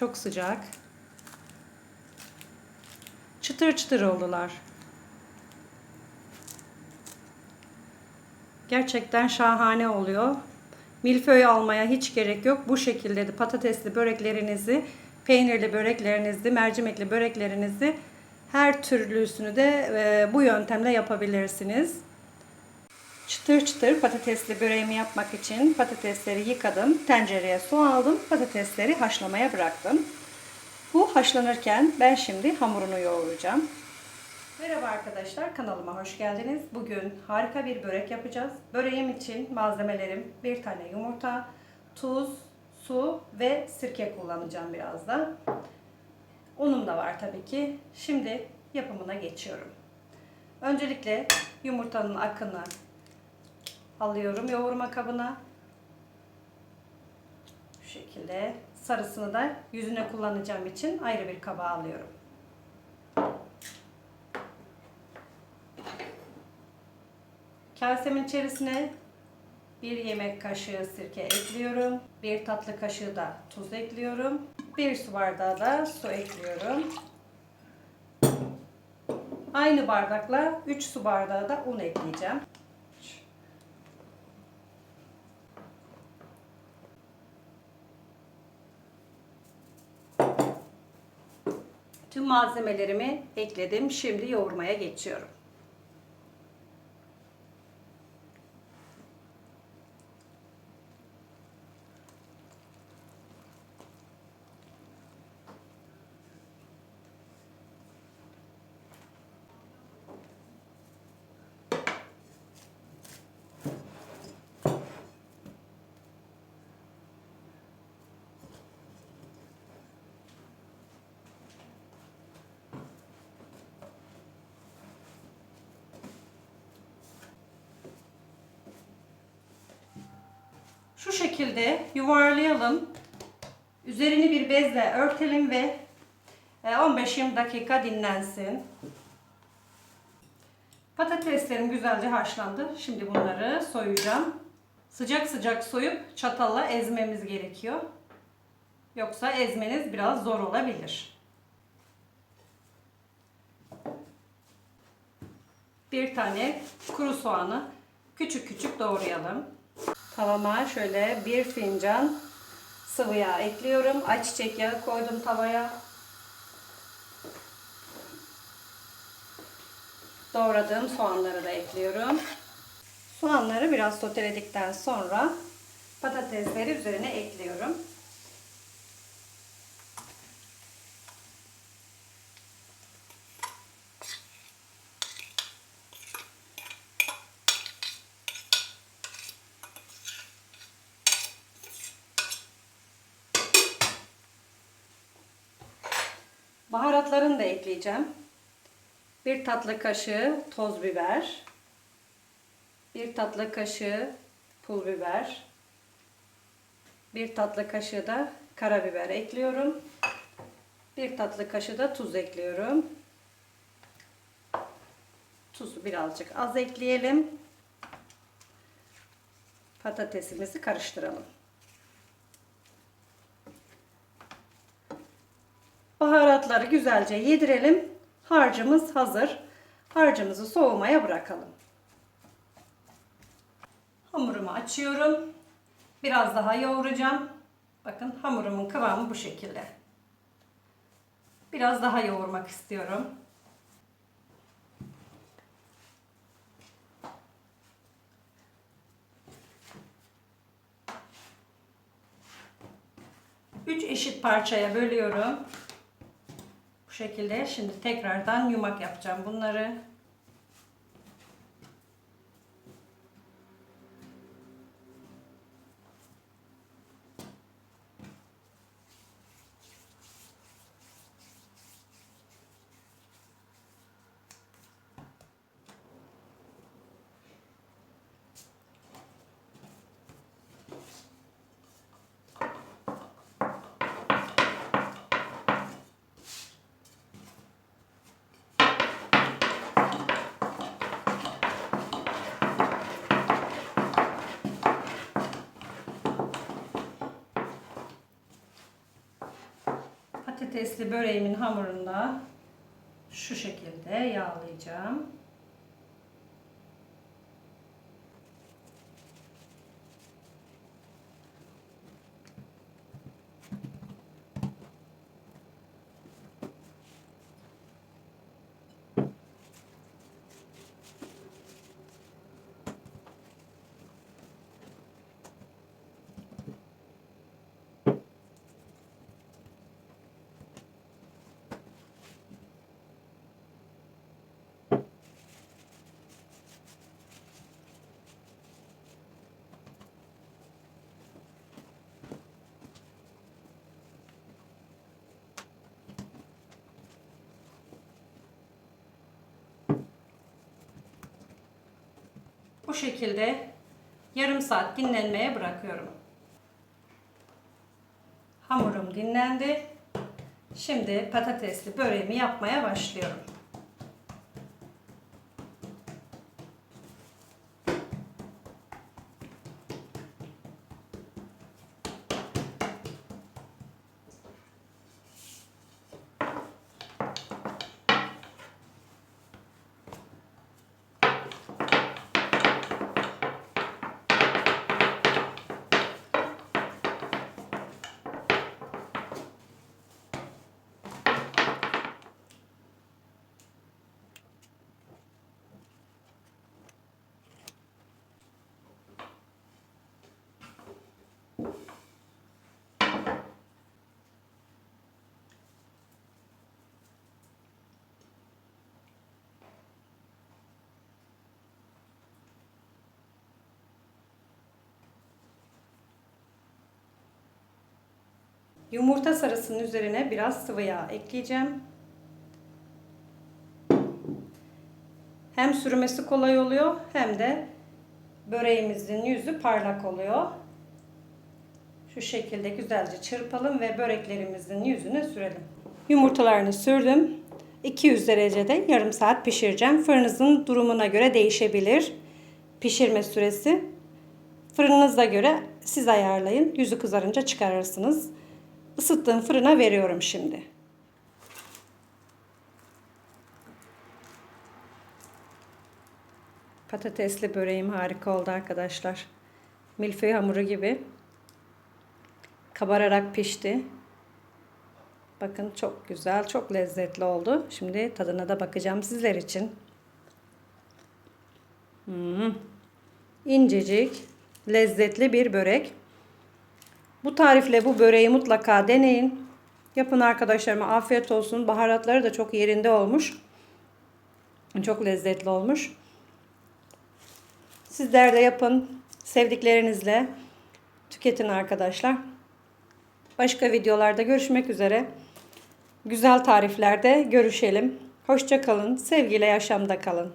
Çok sıcak. Çıtır çıtır oldular. Gerçekten şahane oluyor. Milföy almaya hiç gerek yok. Bu şekilde de patatesli böreklerinizi, peynirli böreklerinizi, mercimekli böreklerinizi her türlüsünü de e, bu yöntemle yapabilirsiniz. Çıtır çıtır patatesli böreğimi yapmak için patatesleri yıkadım. Tencereye su aldım. Patatesleri haşlamaya bıraktım. Bu haşlanırken ben şimdi hamurunu yoğuracağım. Merhaba arkadaşlar kanalıma hoş geldiniz. Bugün harika bir börek yapacağız. Böreğim için malzemelerim bir tane yumurta, tuz, su ve sirke kullanacağım biraz da. Unum da var tabii ki. Şimdi yapımına geçiyorum. Öncelikle yumurtanın akını alıyorum yoğurma kabına. Bu şekilde sarısını da yüzüne kullanacağım için ayrı bir kaba alıyorum. Kasemin içerisine bir yemek kaşığı sirke ekliyorum. Bir tatlı kaşığı da tuz ekliyorum. Bir su bardağı da su ekliyorum. Aynı bardakla 3 su bardağı da un ekleyeceğim. Tüm malzemelerimi ekledim. Şimdi yoğurmaya geçiyorum. Şu şekilde yuvarlayalım. Üzerini bir bezle örtelim ve 15-20 dakika dinlensin. Patateslerim güzelce haşlandı. Şimdi bunları soyacağım. Sıcak sıcak soyup çatalla ezmemiz gerekiyor. Yoksa ezmeniz biraz zor olabilir. Bir tane kuru soğanı küçük küçük doğrayalım. Tavama şöyle bir fincan sıvı yağ ekliyorum. Ayçiçek yağı koydum tavaya. Doğradığım soğanları da ekliyorum. Soğanları biraz soteledikten sonra patatesleri üzerine ekliyorum. Baharatlarını da ekleyeceğim. Bir tatlı kaşığı toz biber. Bir tatlı kaşığı pul biber. Bir tatlı kaşığı da karabiber ekliyorum. Bir tatlı kaşığı da tuz ekliyorum. Tuzu birazcık az ekleyelim. Patatesimizi karıştıralım. Baharatları güzelce yedirelim. Harcımız hazır. Harcımızı soğumaya bırakalım. Hamurumu açıyorum. Biraz daha yoğuracağım. Bakın hamurumun kıvamı bu şekilde. Biraz daha yoğurmak istiyorum. Üç eşit parçaya bölüyorum. Şekilde şimdi tekrardan yumak yapacağım bunları. Patatesli böreğimin hamurunda şu şekilde yağlayacağım. Şekilde yarım saat dinlenmeye bırakıyorum. Hamurum dinlendi. Şimdi patatesli böreğimi yapmaya başlıyorum. Yumurta sarısının üzerine biraz sıvı yağ ekleyeceğim. Hem sürmesi kolay oluyor hem de böreğimizin yüzü parlak oluyor. Şu şekilde güzelce çırpalım ve böreklerimizin yüzüne sürelim. Yumurtalarını sürdüm. 200 derecede yarım saat pişireceğim. Fırınızın durumuna göre değişebilir. Pişirme süresi. Fırınınıza göre siz ayarlayın. Yüzü kızarınca çıkarırsınız. Isıttığım fırına veriyorum şimdi. Patatesli böreğim harika oldu arkadaşlar. Milföy hamuru gibi. Kabararak pişti. Bakın çok güzel, çok lezzetli oldu. Şimdi tadına da bakacağım sizler için. Hmm. İncecik, lezzetli bir börek. Bu tarifle bu böreği mutlaka deneyin. Yapın arkadaşlarıma afiyet olsun. Baharatları da çok yerinde olmuş. Çok lezzetli olmuş. Sizler de yapın. Sevdiklerinizle tüketin arkadaşlar. Başka videolarda görüşmek üzere. Güzel tariflerde görüşelim. Hoşça kalın. Sevgiyle yaşamda kalın.